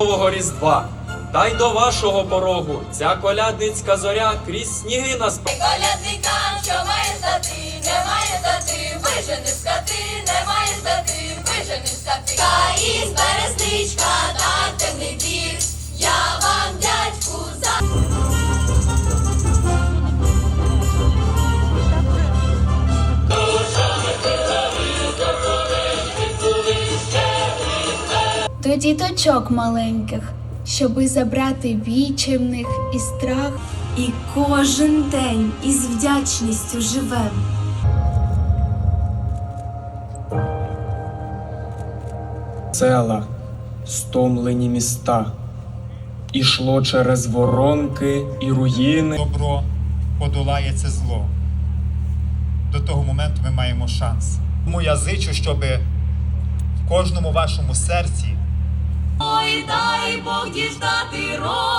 Нового Різдва. Та й до вашого порогу ця колядницька зоря крізь сніги нас Колядникам, що має стати, не має здати, вижени скати, не має здати, вижени скати. Та із березничка до діточок маленьких, щоби забрати вічі в них і страх. І кожен день із вдячністю живем. села, стомлені міста. Ішло через воронки і руїни. добро подолає це зло. До того моменту ми маємо шанс. Тому я зичу, щоб в кожному вашому серці Ой, дай Бог діждати нового,